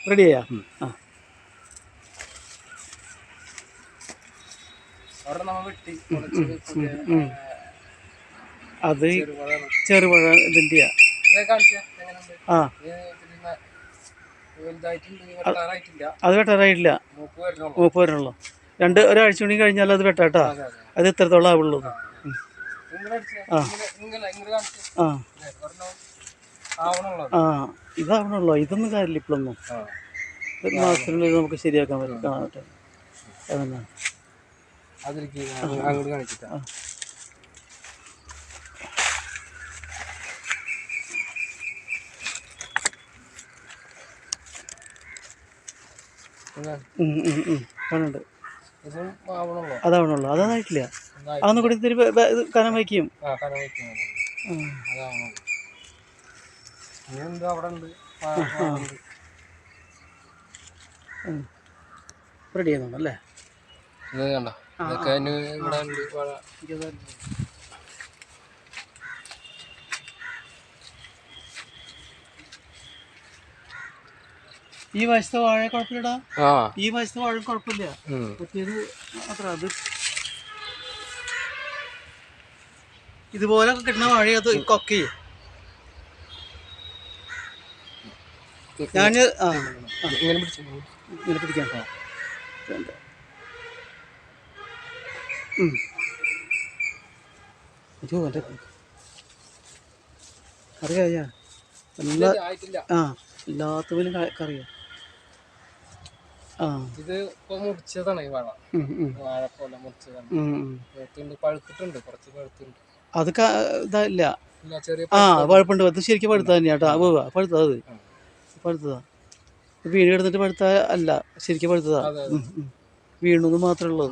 റെഡിയാ ആ. അവിടെ നമ്മ വെട്ടി കുറച്ച് പുതിയ, അത്. ചെറുപഴ ഇതിന്റെ ആ. അത് വെട്ടാറായിട്ടില്ല. മൂപ്പ് വരണുള്ളൂ രണ്ട് ഒരാഴ്ച കൂടി കഴിഞ്ഞാൽ അത് വെട്ടാട്ടാ. അതെ ഇത്രത്തോളം ആവുള്ളൂ. ആ കാണിച്ചാ. ആ. ഒരെണ്ണം ഇതാവണല്ലോ ഇതൊന്നും കാര്യമില്ല ഇപ്പോഴൊന്നും. മാസത്തിനുള്ളിൽ നമുക്ക് ശരിയാക്കാൻ പറ്റും. കാണട്ടെ. അതന്നെ? അതിലേക്ക് അങ്ങോട്ട് കാണിച്ചിട്ടാ. ഇതാണ്. ആവണുള്ളൂ? അതാവണല്ലോ അതായിട്ടില്ല. അതൊന്നും കൂടി ഇത്തിരി കനം വയ്ക്കും ആ കനം വയ്ക്കുന്നത് അതാവണുള്ളൂ ഇനി എന്ത് അവിടെ ഉണ്ട്. റെഡി ചെയ്യുന്നുണ്ട് അല്ലേ? ഇത് കണ്ടോ. ഇതൊക്കെ ഇവിടെ ഉണ്ട്. വാഴ. ഈ വശത്തെ വാഴ കുഴപ്പമില്ലടാ? ആ. ഈ വശത്തെ വാഴ കുഴപ്പമില്ല. മറ്റേത് അത്ര അത്. ഇതുപോലെ കിട്ടുന്ന വാഴ അത് കൊക്കെ ഞാൻ ആ ഇങ്ങനെ പിടിച്ചു? ഇങ്ങനെ പിടിക്കാം. വേണ്ട. ഉം. അയ്യോ എന്റെ അറിയാ എല്ലാ ആ എല്ലാത്തവരും കറിയാ. ആ. ഇത് ഇപ്പൊ മുറിച്ചതാണ് ഈ വാഴ വാഴപ്പോലെ മുറിച്ചതാണ്. പഴുത്തിട്ടുണ്ട് കുറച്ച് പഴുത്തുണ്ട് അത് ഇതല്ല ആ പഴുപ്പുണ്ട്. അത് ശരിക്കും പഴുത്ത തന്നെയാ കേട്ടോ. ഉവ്വ് പഴുത്തത്. പഴുത്തതാ വീണ് കിടന്നിട്ട് പഴുത്ത അല്ല ശരിക്കും പഴുത്തതാ വീണു. മാത്രമേ ഉള്ളൂ.